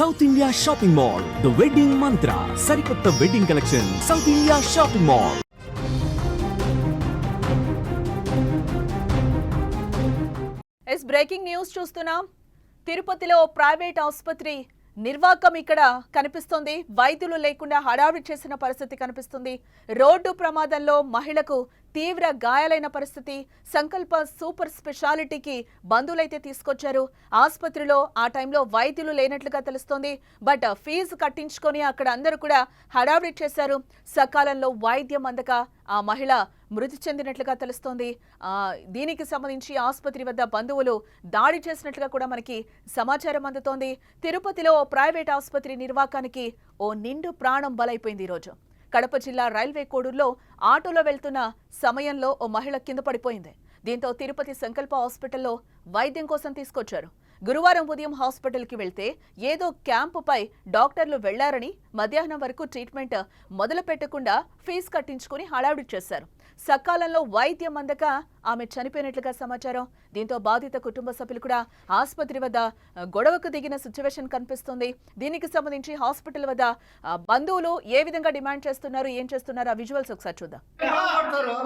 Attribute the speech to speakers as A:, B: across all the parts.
A: South India shopping mall the wedding Mantra సరికొత్త wedding collection South India shopping mall
B: S breaking news చూస్తున్నాం. తిరుపతిలో private ఆసుపత్రి నిర్వాకం ఇక్కడ కనిపిస్తుంది. వైద్యులు లేకుండా హడావిడి చేసిన పరిస్థితి కనిపిస్తుంది. రోడ్డు ప్రమాదంలో మహిళకు తీవ్ర గాయాలైన పరిస్థితి సంకల్ప సూపర్ స్పెషాలిటీకి బంధువులైతే తీసుకొచ్చారు. ఆసుపత్రిలో ఆ టైంలో వైద్యులు లేనట్లుగా తెలుస్తోంది. బట్ ఫీజు కట్టించుకొని అక్కడ అందరూ కూడా హడావిడి చేశారు. సకాలంలో వైద్యం అందక ఆ మహిళ మృతి చెందినట్లుగా తెలుస్తోంది. ఆ, దీనికి సంబంధించి ఆసుపత్రి వద్ద బంధువులు దాడి చేసినట్లుగా కూడా మనకి సమాచారం అందుతోంది. తిరుపతిలో ఓ ప్రైవేట్ ఆసుపత్రి నిర్వాకానికి ఓ నిండు ప్రాణం బలైపోయింది ఈరోజు. కడప జిల్లా రైల్వే కోడూరులో ఆటోలో వెళ్తున్న సమయంలో ఓ మహిళ కింద పడిపోయింది. దీంతో తిరుపతి సంకల్ప హాస్పిటల్లో వైద్యం కోసం తీసుకొచ్చారు. గురువారం ఉదయం హాస్పిటల్కి వెళ్తే ఏదో క్యాంపుపై డాక్టర్లు వెళ్ళారని మధ్యాహ్నం వరకు ట్రీట్మెంట్ మొదలు పెట్టకుండా ఫీజు కట్టించుకుని హడావిడి చేశారు. సకాలంలో వైద్యం అందక ఆమె చనిపోయినట్లుగా సమాచారం. దీంతో బాధిత కుటుంబ సభ్యులు కూడా ఆసుపత్రి వద్ద గొడవకు దిగిన సిచ్యువేషన్ కనిపిస్తుంది. దీనికి సంబంధించి హాస్పిటల్ వద్ద బంధువులు ఏ విధంగా డిమాండ్ చేస్తున్నారు ఏం చేస్తున్నారు ఆ విజువల్స్ ఒకసారి చూద్దాం
C: మాట్లాడతారు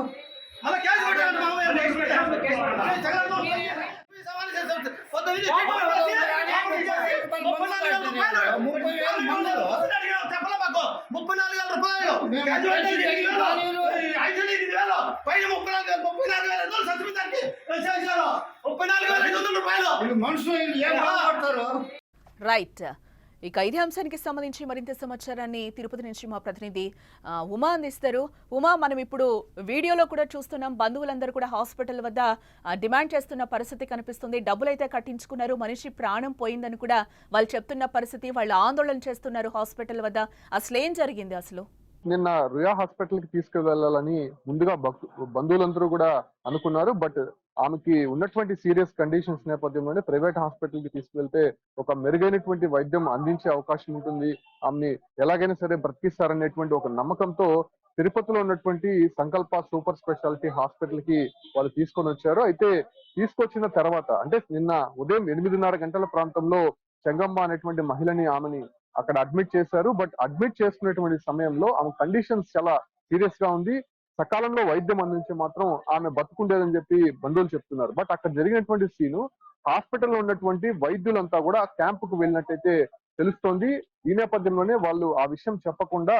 C: మళ్ళా కేసు పెట్టాలంటే మామయ్య జగన్ సవాలు చేస్తాడు పొద్దు నుంచి ముప్పై నాలుగు వేల రూపాయలు
D: ముప్పై వేలు మందులు.
C: చెప్పలే మాకు ముప్పై నాలుగు వేల రూపాయలు. ఎనిమిది వేలు. ఐదు ఎనిమిది వేలు. పైన ముప్పై నాలుగు వేలు ముప్పై నాలుగు వేల ఐదు సత్యమితానికి ముప్పై నాలుగు వేల ఐదు వందల రూపాయలు.
D: మనుషులు
B: రైట్ ఇక ఇదే అంశానికి సంబంధించి మరింత సమాచారాన్ని తిరుపతి నుంచి మా ప్రతినిధి ఉమా అందిస్తారు. ఉమా మనం ఇప్పుడు వీడియోలో కూడా చూస్తున్నాం. బంధువులందరూ కూడా హాస్పిటల్ వద్ద డిమాండ్ చేస్తున్న పరిస్థితి కనిపిస్తుంది. డబ్బులైతే కట్టించుకున్నారు. మనిషి ప్రాణం పోయిందని కూడా వాళ్ళు చెప్తున్న పరిస్థితి వాళ్ళు ఆందోళన చేస్తున్నారు హాస్పిటల్ వద్ద. అసలు ఏం జరిగింది అసలు?
E: నిన్న రుయా హాస్పిటల్కి తీసుకువెళ్ళాలని ముందుగా బంధువులందరూ కూడా అనుకున్నారు. బట్ ఆమెకి ఉన్నటువంటి సీరియస్ కండిషన్స్ నేపథ్యంలోనే ప్రైవేట్ హాస్పిటల్కి తీసుకువెళ్తే ఒక మెరుగైనటువంటి వైద్యం అందించే అవకాశం ఉంటుంది. ఆమెని ఎలాగైనా సరే బ్రతికిస్తారనేటువంటి ఒక నమ్మకంతో తిరుపతిలో ఉన్నటువంటి సంకల్ప సూపర్ స్పెషాలిటీ హాస్పిటల్కి వాళ్ళు తీసుకొని వచ్చారు. అయితే తీసుకొచ్చిన తర్వాత అంటే నిన్న ఉదయం ఎనిమిదిన్నర గంటల ప్రాంతంలో చెంగమ్మ అనేటువంటి మహిళని ఆమెని అక్కడ అడ్మిట్ చేశారు. బట్ అడ్మిట్ చేసుకునేటువంటి సమయంలో ఆమె కండిషన్స్ చాలా సీరియస్గా ఉంది. సకాలంలో వైద్యం అందించి మాత్రం ఆమె బతుకుండేదని చెప్పి బంధువులు చెప్తున్నారు. బట్ అక్కడ జరిగినటువంటి సీను హాస్పిటల్లో ఉన్నటువంటి వైద్యులంతా కూడా క్యాంప్కు వెళ్ళినట్టయితే తెలుస్తోంది. ఈ నేపథ్యంలోనే వాళ్ళు ఆ విషయం చెప్పకుండా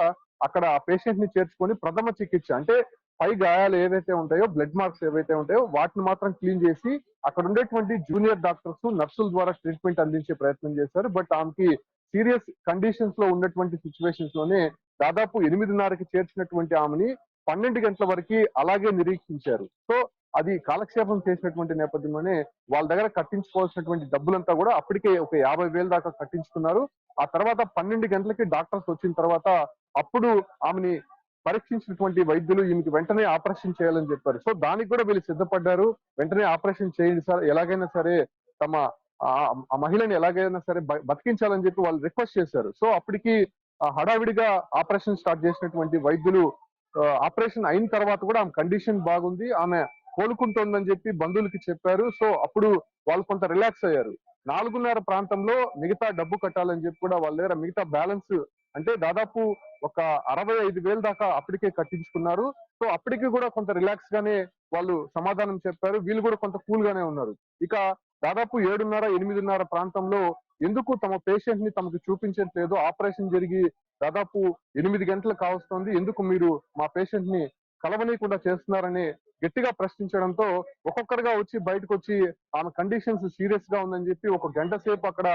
E: అక్కడ ఆ పేషెంట్ని చేర్చుకొని ప్రథమ చికిత్స అంటే పై గాయాలు ఏవైతే ఉంటాయో బ్లడ్ మార్క్స్ ఏవైతే ఉంటాయో వాటిని మాత్రం క్లీన్ చేసి అక్కడ ఉండేటువంటి జూనియర్ డాక్టర్స్ నర్సుల ద్వారా ట్రీట్మెంట్ అందించే ప్రయత్నం చేశారు. బట్ ఆమెకి సీరియస్ కండిషన్స్లో ఉన్నటువంటి సిచ్యువేషన్స్లోనే దాదాపు ఎనిమిదిన్నరకి చేర్చినటువంటి ఆమెని పన్నెండు గంటల వరకు అలాగే నిరీక్షించారు. సో అది కాలక్షేపం చేసినటువంటి నేపథ్యంలోనే వాళ్ళ దగ్గర కట్టించుకోవాల్సినటువంటి డబ్బులంతా కూడా అప్పటికే ఒక యాభై వేల దాకా కట్టించుకున్నారు. ఆ తర్వాత పన్నెండు గంటలకి డాక్టర్స్ వచ్చిన తర్వాత అప్పుడు ఆమెని పరీక్షించినటువంటి వైద్యులు ఈమెకి వెంటనే ఆపరేషన్ చేయాలని చెప్పారు. సో దానికి కూడా వీళ్ళు సిద్ధపడ్డారు. వెంటనే ఆపరేషన్ చేయండి సార్. ఎలాగైనా సరే తమ ఆ- మహిళని ఎలాగైనా సరే బ- బతికించాలని చెప్పి వాళ్ళు రిక్వెస్ట్ చేశారు. సో అప్పటికి ఆ హడావిడిగా ఆపరేషన్ స్టార్ట్ చేసినటువంటి వైద్యులు ఆపరేషన్ అయిన తర్వాత కూడా ఆమె కండిషన్ బాగుంది ఆమె కోలుకుంటోందని చెప్పి బంధువులకి చెప్పారు. సో అప్పుడు వాళ్ళు కొంత రిలాక్స్ అయ్యారు. నాలుగున్నర ప్రాంతంలో మిగతా డబ్బు కట్టాలని చెప్పి కూడా వాళ్ళ దగ్గర మిగతా బ్యాలెన్స్ అంటే దాదాపు ఒక అరవై ఐదు వేలు దాకా అప్పటికే కట్టించుకున్నారు. సో అప్పటికి కూడా కొంత రిలాక్స్ గానే వాళ్ళు సమాధానం చెప్పారు. వీళ్ళు కూడా కొంత కూల్ గానే ఉన్నారు. ఇక దాదాపు ఏడున్నర ఎనిమిదిన్నర ప్రాంతంలో ఎందుకు తమ పేషెంట్ని తమకు చూపించట్లేదు? ఆపరేషన్ జరిగి దాదాపు ఎనిమిది గంటలు కావస్తోంది. ఎందుకు మీరు మా పేషెంట్ని కలవనీయకుండా చేస్తున్నారని గట్టిగా ప్రశ్నించడంతో ఒక్కొక్కరుగా వచ్చి బయటకు వచ్చి ఆమె కండిషన్స్ సీరియస్గా ఉందని చెప్పి ఒక గంట సేపు అక్కడ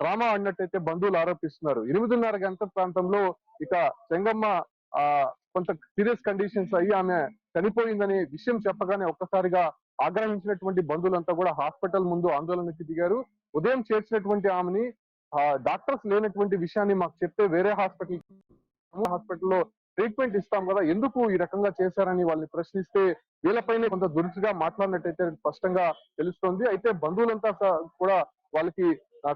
E: డ్రామా ఆడినట్టయితే బంధువులు ఆరోపిస్తున్నారు. ఎనిమిదిన్నర గంట ప్రాంతంలో ఇక చెంగమ్మ ఆ కొంత సీరియస్ కండిషన్స్ అయ్యి ఆమె చనిపోయిందని విషయం చెప్పగానే ఒక్కసారిగా ఆగ్రహించినటువంటి బంధువులంతా కూడా హాస్పిటల్ ముందు ఆందోళనకి దిగారు. ఉదయం చేర్చినటువంటి ఆమెని డాక్టర్స్ లేనటువంటి విషయాన్ని మాకు చెప్తే వేరే హాస్పిటల్ హాస్పిటల్లో ట్రీట్మెంట్ ఇస్తాం కదా ఎందుకు ఈ రకంగా చేశారని వాళ్ళని ప్రశ్నిస్తే వీళ్ళపైనే కొంత దురుసుగా మాట్లాడినట్టయితే స్పష్టంగా తెలుస్తోంది. అయితే బంధువులంతా కూడా వాళ్ళకి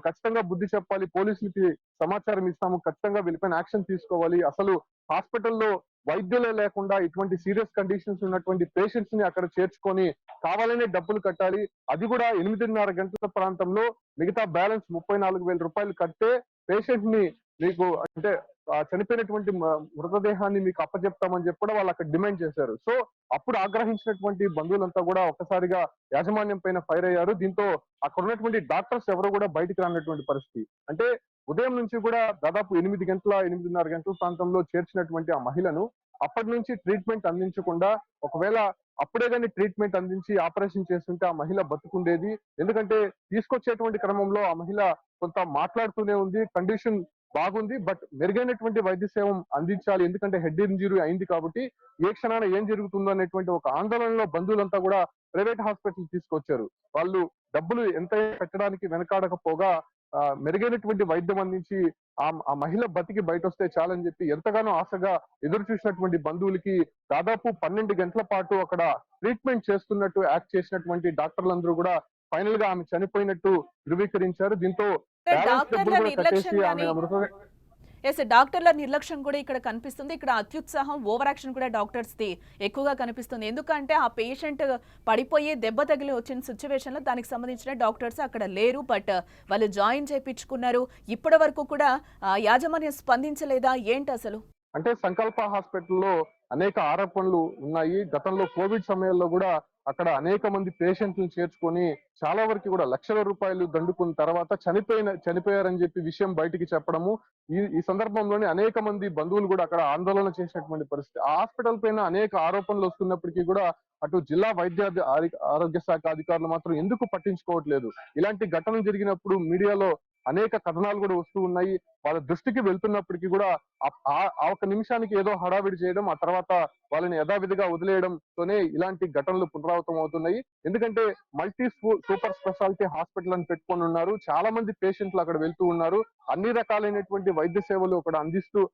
E: ఖచ్చితంగా బుద్ధి చెప్పాలి పోలీసులకి సమాచారం ఇస్తాము ఖచ్చితంగా వీళ్ళపైన యాక్షన్ తీసుకోవాలి. అసలు హాస్పిటల్లో వైద్యులే లేకుండా ఇటువంటి సీరియస్ కండిషన్స్ ఉన్నటువంటి పేషెంట్స్ని అక్కడ చేర్చుకొని కావాలనే డబ్బులు కట్టాలి. అది కూడా ఎనిమిదిన్నర గంటల ప్రాంతంలో మిగతా బ్యాలెన్స్ ముప్పై నాలుగు వేల రూపాయలు కట్టే పేషెంట్ని మీకు అంటే చనిపోయినటువంటి మ- మృతదేహాన్ని మీకు అప్పచెప్తామని చెప్పి కూడా వాళ్ళు అక్కడ డిమాండ్ చేశారు. సో అప్పుడు ఆగ్రహించినటువంటి బంధువులంతా కూడా ఒక్కసారిగా యాజమాన్యం పైన ఫైర్ అయ్యారు. దీంతో అక్కడ ఉన్నటువంటి డాక్టర్స్ ఎవరు కూడా బయటికి రానటువంటి పరిస్థితి. అంటే ఉదయం నుంచి కూడా దాదాపు ఎనిమిది గంటల ఎనిమిదిన్నర గంటల ప్రాంతంలో చేర్చినటువంటి ఆ మహిళను అప్పటి నుంచి ట్రీట్మెంట్ అందించకుండా ఒకవేళ అప్పుడే కానీ ట్రీట్మెంట్ అందించి ఆపరేషన్ చేస్తుంటే ఆ మహిళ బతుకుండేది. ఎందుకంటే తీసుకొచ్చేటువంటి క్రమంలో ఆ మహిళ కొంత మాట్లాడుతూనే ఉంది. కండిషన్ బాగుంది బట్ మెరుగైనటువంటి వైద్య సేవం అందించాలి. ఎందుకంటే హెడ్ ఇంజరీ అయింది కాబట్టి ఏ క్షణాన ఏం జరుగుతుందో అనేటువంటి ఒక ఆందోళనలో బంధువులంతా కూడా ప్రైవేట్ హాస్పిటల్ తీసుకొచ్చారు. వాళ్ళు డబ్బులు ఎంత పెట్టడానికి వెనకాడకపోగా మెరుగైనటువంటి వైద్యం అందించి ఆ మహిళ బతికి బయట వస్తే చాలని చెప్పి ఎంతగానో ఆశగా ఎదురు చూసినటువంటి బంధువులకి దాదాపు పన్నెండు గంటల పాటు అక్కడ ట్రీట్మెంట్ చేస్తున్నట్టు యాక్ట్ చేసినటువంటి డాక్టర్లందరూ కూడా ఫైనల్గా ఆమె చనిపోయినట్టు ధృవీకరించారు. దీంతో
B: డాక్టర్ల నిర్లక్ష్యం కానీ ఎస్ డాక్టర్ల నిర్లక్ష్యం కూడా ఇక్కడ కనిపిస్తుంది. ఇక్కడ అత్యుత్సాహం ఓవర్ యాక్షన్ కూడా డాక్టర్స్ ది ఎక్కువగా కనిపిస్తుంది. ఎందుకంటే ఆ పేషెంట్ పడిపోయి దెబ్బ తగిలి వచ్చిన సిచ్యువేషన్లో దానికి సంబంధించిన డాక్టర్స్ అక్కడ లేరు. బట్ వాళ్ళు జాయిన్ చేయించుకున్నారు ఇప్పటి వరకు కూడా యాజమాన్యం స్పందించలేదా? ఏంటి అసలు?
E: అంటే సంకల్ప హాస్పిటల్లో అనేక ఆరోపణలు ఉన్నాయి. గతంలో కోవిడ్ సమయంలో కూడా అక్కడ అనేక మంది పేషెంట్లను చేర్చుకొని చాలా వరకు కూడా లక్షల రూపాయలు దండుకున్న తర్వాత చనిపోయిన చనిపోయారని చెప్పి విషయం బయటికి చెప్పడము. ఈ ఈ సందర్భంలోనే అనేక మంది బంధువులు కూడా అక్కడ ఆందోళన చేసినటువంటి పరిస్థితి. ఆ హాస్పిటల్ పైన అనేక ఆరోపణలు వస్తున్నప్పటికీ కూడా అటు జిల్లా వైద్య ఆరోగ్య శాఖ అధికారులు మాత్రం ఎందుకు పట్టించుకోవట్లేదు? ఇలాంటి ఘటనలు జరిగినప్పుడు మీడియాలో అనేక కథనాలు కూడా వస్తూ ఉన్నాయి. వాళ్ళ దృష్టికి వెళ్తున్నప్పటికీ కూడా ఆ- ఆ- ఒక నిమిషానికి ఏదో హడావిడి చేయడం ఆ తర్వాత వాళ్ళని యథావిధిగా వదిలేయడంతోనే ఇలాంటి ఘటనలు పునరావృతం అవుతున్నాయి. ఎందుకంటే మల్టీ సూపర్ స్పెషాలిటీ హాస్పిటల్ అని పెట్టుకొని ఉన్నారు. చాలా మంది పేషెంట్లు అక్కడ వెళ్తూ ఉన్నారు. అన్ని రకాలైనటువంటి వైద్య సేవలు అక్కడ అందిస్తూ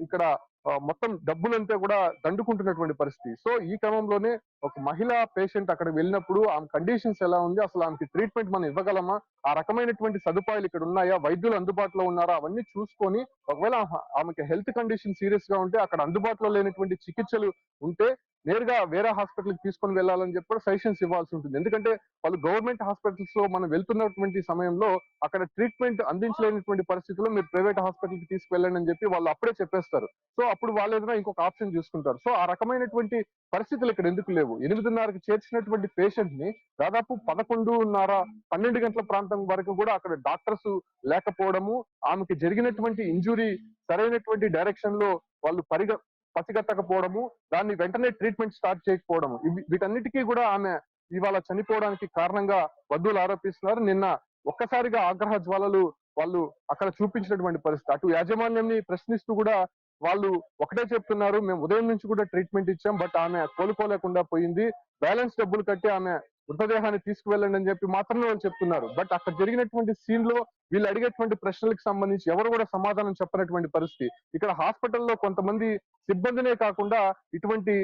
E: ఇక్కడ మొత్తం డబ్బులంతా కూడా దండుకుంటున్నటువంటి పరిస్థితి. సో ఈ క్రమంలోనే ఒక మహిళ పేషెంట్ అక్కడ వెళ్ళినప్పుడు ఆమె కండిషన్స్ ఎలా ఉంది? అసలు ఆమెకి ట్రీట్మెంట్ మనం ఇవ్వగలమా? ఆ రకమైనటువంటి సదుపాయాలు ఇక్కడ ఉన్నాయా? వైద్యులు అందుబాటులో ఉన్నారా? అవన్నీ చూసుకొని ఒకవేళ ఆమెకి హెల్త్ కండిషన్ సీరియస్గా ఉంటే అక్కడ అందుబాటులో లేనటువంటి చికిత్సలు ఉంటే నేరుగా వేరే హాస్పిటల్కి తీసుకొని వెళ్ళాలని చెప్పి కూడా సజెషన్స్ ఇవ్వాల్సి ఉంటుంది. ఎందుకంటే వాళ్ళు గవర్నమెంట్ హాస్పిటల్స్లో మనం వెళ్తున్నటువంటి సమయంలో అక్కడ ట్రీట్మెంట్ అందించలేనటువంటి పరిస్థితుల్లో మీరు ప్రైవేట్ హాస్పిటల్కి తీసుకెళ్ళండి అని చెప్పి వాళ్ళు అప్పుడే చెప్పేస్తారు. సో అప్పుడు వాళ్ళు ఏదైనా ఇంకొక ఆప్షన్ చూసుకుంటారు. సో ఆ రకమైనటువంటి పరిస్థితులు ఇక్కడ ఎందుకు లేవు? ఎనిమిదిన్నరకు చేర్చినటువంటి పేషెంట్ని దాదాపు పదకొండున్నర పన్నెండు గంటల ప్రాంతం వరకు కూడా అక్కడ డాక్టర్స్ లేకపోవడము ఆమెకి జరిగినటువంటి ఇంజురీ సరైనటువంటి డైరెక్షన్లో వాళ్ళు పరిగ పసిగట్టకపోవడము దాన్ని వెంటనే ట్రీట్మెంట్ స్టార్ట్ చేయకపోవడము. వీటన్నిటికీ కూడా ఆమె ఇవాళ చనిపోవడానికి కారణంగా బంధువులు ఆరోపిస్తున్నారు. నిన్న ఒక్కసారిగా ఆగ్రహ జ్వాలలు వాళ్ళు అక్కడ చూపించినటువంటి పరిస్థితి. అటు యాజమాన్యాన్ని ప్రశ్నిస్తూ కూడా వాళ్ళు ఒకటే చెప్తున్నారు మేము ఉదయం నుంచి కూడా ట్రీట్మెంట్ ఇచ్చాం బట్ ఆమె కోలుకోలేకుండా పోయింది. బ్యాలెన్స్ డబ్బులు కట్టి ఆమె మృతదేహాన్ని తీసుకువెళ్ళండి అని చెప్పి మాత్రమే వాళ్ళు చెప్తున్నారు. బట్ అక్కడ జరిగినటువంటి సీన్లో వీళ్ళు అడిగేటువంటి ప్రశ్నలకు సంబంధించి ఎవరు కూడా సమాధానం చెప్పనటువంటి పరిస్థితి. ఇక్కడ హాస్పిటల్లో కొంతమంది సిబ్బందినే కాకుండా ఇటువంటి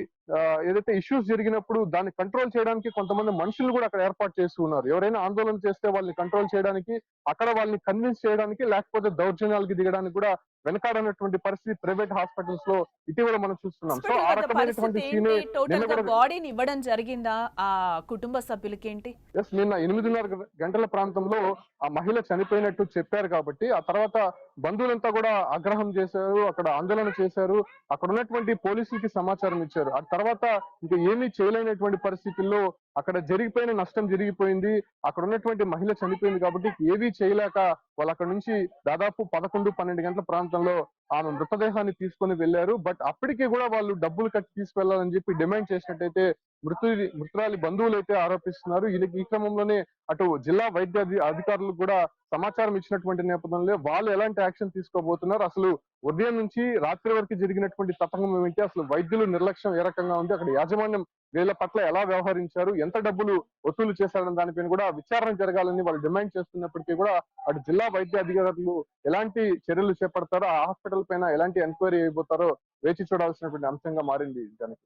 E: ఏదైతే ఇష్యూస్ జరిగినప్పుడు దాన్ని కంట్రోల్ చేయడానికి కొంతమంది మనుషులు కూడా అక్కడ ఏర్పాటు చేస్తూ ఉన్నారు. ఎవరైనా ఆందోళన చేస్తే వాళ్ళని కంట్రోల్ చేయడానికి అక్కడ వాళ్ళని కన్విన్స్ చేయడానికి లేకపోతే దౌర్జన్యాలకి దిగడానికి కూడా వెనకాడనటువంటి పరిస్థితి ప్రైవేట్ హాస్పిటల్స్లో ఇటీవల మనం చూస్తున్నాం. సో ఆ రకమైనటువంటి సీనే
B: టోటల్
E: నిన్న
B: గా
E: కూడా
B: బాడీని ఇవ్వడం జరిగిందా? ఆ కుటుంబ సభ్యులకి ఏంటి
E: నిన్న ఎనిమిదిన్నర గంటల ప్రాంతంలో ఆ మహిళ చనిపోయినట్టు చెప్పారు కాబట్టి ఆ తర్వాత బంధువులంతా కూడా ఆగ్రహం చేశారు అక్కడ ఆందోళన చేశారు అక్కడ ఉన్నటువంటి పోలీసులకి సమాచారం ఇచ్చారు. ఆ తర్వాత ఇంకా ఏమీ చేయలేనటువంటి పరిస్థితుల్లో అక్కడ జరిగిపోయిన నష్టం జరిగిపోయింది. అక్కడ ఉన్నటువంటి మహిళ చనిపోయింది కాబట్టి ఏవీ చేయలేక వాళ్ళు అక్కడ నుంచి దాదాపు పదకొండు పన్నెండు గంటల ప్రాంతంలో ఆమె మృతదేహాన్ని తీసుకొని వెళ్ళారు బట్ అప్పటికి కూడా వాళ్ళు డబ్బులు కట్టి తీసుకెళ్ళాలని చెప్పి డిమాండ్ చేసినట్టయితే మృతు మృతురాలి బంధువులు అయితే ఆరోపిస్తున్నారు ఈ క్రమంలోనే అటు జిల్లా వైద్య అధికారులు కూడా సమాచారం ఇచ్చినటువంటి నేపథ్యంలో వాళ్ళు ఎలాంటి యాక్షన్ తీసుకోబోతున్నారు? అసలు ఉదయం నుంచి రాత్రి వరకు జరిగినటువంటి తతంగం ఏమిటి? అసలు వైద్యులు నిర్లక్ష్యం ఏ రకంగా ఉంది? అక్కడ యాజమాన్యం వీళ్ళ పట్ల ఎలా వ్యవహరించారు? ఎంత డబ్బులు వసూలు చేశారన్న దానిపైన కూడా విచారణ జరగాలని వాళ్ళు డిమాండ్ చేస్తున్నప్పటికీ కూడా అటు జిల్లా వైద్య అధికారులు ఎలాంటి చర్యలు చేపడతారో ఆ హాస్పిటల్ పైన ఎలాంటి ఎంక్వైరీ అయిపోతారో వేచి చూడాల్సినటువంటి అంశంగా మారింది. దానికి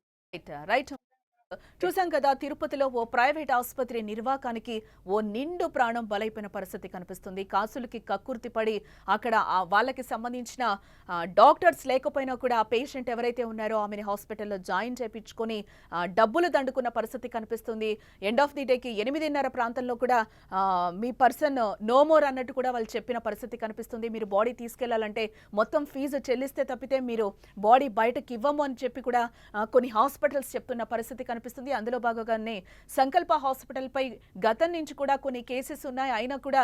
B: రైట్ చూశాం కదా తిరుపతిలో ఓ ప్రైవేట్ ఆసుపత్రి నిర్వాకానికి ఓ నిండు ప్రాణం బలైపోయిన పరిస్థితి కనిపిస్తుంది. కాసులకి కక్కుర్తి పడి అక్కడ వాళ్ళకి సంబంధించిన డాక్టర్స్ లేకపోయినా కూడా ఆ పేషెంట్ ఎవరైతే ఉన్నారో ఆమెని హాస్పిటల్లో జాయిన్ చేయించుకొని డబ్బులు దండుకున్న పరిస్థితి కనిపిస్తుంది. ఎండ్ ఆఫ్ ది డేకి ఎనిమిదిన్నర ప్రాంతంలో కూడా మీ పర్సన్ నో మోర్ అన్నట్టు కూడా వాళ్ళు చెప్పిన పరిస్థితి కనిపిస్తుంది. మీరు బాడీ తీసుకెళ్ళాలంటే మొత్తం ఫీజు చెల్లిస్తే తప్పితే మీరు బాడీ బయటకి ఇవ్వము అని చెప్పి కూడా కొన్ని హాస్పిటల్స్ చెప్తున్న పరిస్థితి కనిపిస్తుంది. అందులో భాగంగానే సంకల్ప హాస్పిటల్ పై గతం నుంచి కూడా కొన్ని కేసెస్ ఉన్నాయి. అయినా కూడా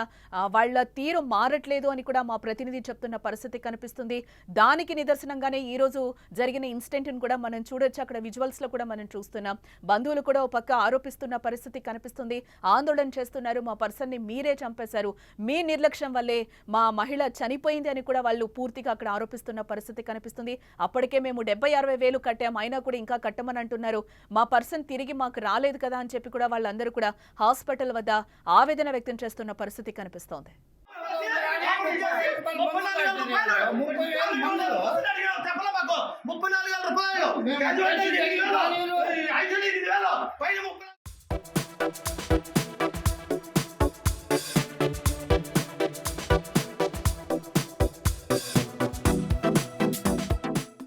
B: వాళ్ళ తీరు మారట్లేదు అని కూడా మా ప్రతినిధి చెప్తున్న పరిస్థితి కనిపిస్తుంది. దానికి నిదర్శనంగానే ఈ రోజు జరిగిన ఇన్సిడెంట్ని కూడా మనం చూడొచ్చు. అక్కడ విజువల్స్లో కూడా మనం చూస్తున్నాం. బంధువులు కూడా ఒక పక్క ఆరోపిస్తున్న పరిస్థితి కనిపిస్తుంది. ఆందోళన చేస్తున్నారు. మా పర్సన్ని మీరే చంపేశారు. మీ నిర్లక్ష్యం వల్లే మా మహిళ చనిపోయింది అని కూడా వాళ్ళు పూర్తిగా అక్కడ ఆరోపిస్తున్న పరిస్థితి కనిపిస్తుంది. అప్పటికే మేము డెబ్బై అరవై వేలు కట్టాం. అయినా కూడా ఇంకా కట్టమని అంటున్నారు. మా పర్సన్ తిరిగి మాకు రాలేదు కదా అని చెప్పి కూడా వాళ్ళందరూ కూడా హాస్పిటల్ వద్ద ఆవేదన వ్యక్తం చేస్తున్న పరిస్థితి కనిపిస్తోంది
C: ముప్పై నాలుగు వేల రూపాయలు.